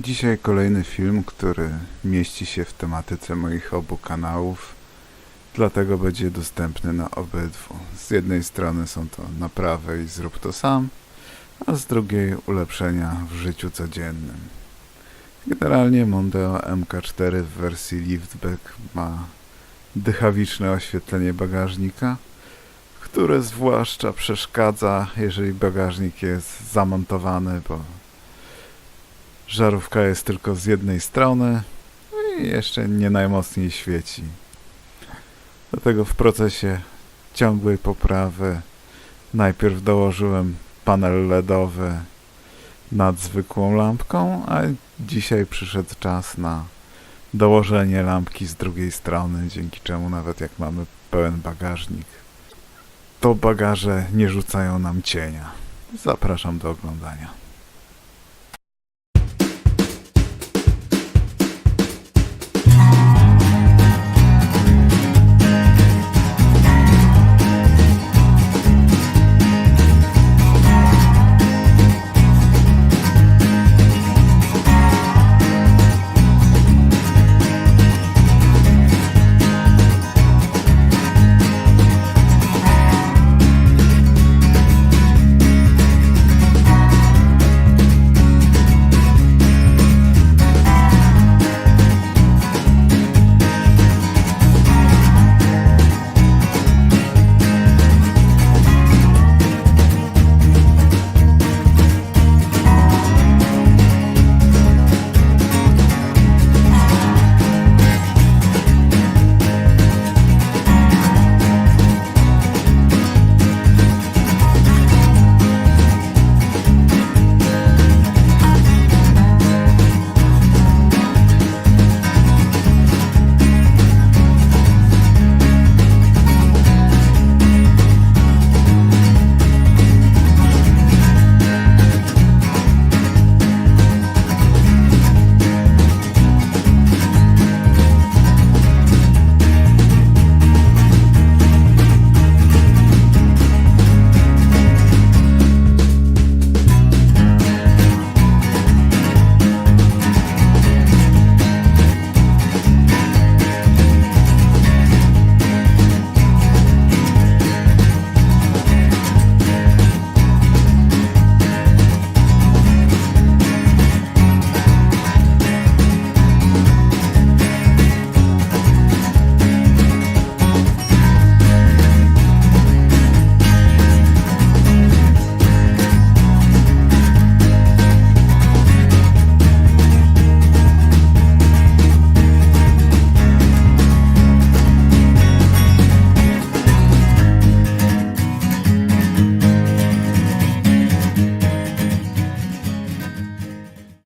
Dzisiaj kolejny film, który mieści się w tematyce moich obu kanałów, dlatego będzie dostępny na obydwu. Z jednej strony są to naprawy i zrób to sam, a z drugiej ulepszenia w życiu codziennym. Generalnie Mondeo MK4 w wersji liftback ma dychawiczne oświetlenie bagażnika, które zwłaszcza przeszkadza, jeżeli bagażnik jest zamontowany, bo żarówka jest tylko z jednej strony no i jeszcze nie najmocniej świeci. Dlatego w procesie ciągłej poprawy najpierw dołożyłem panel LEDowy nad zwykłą lampką, a dzisiaj przyszedł czas na dołożenie lampki z drugiej strony, dzięki czemu nawet jak mamy pełen bagażnik, to bagaże nie rzucają nam cienia. Zapraszam do oglądania.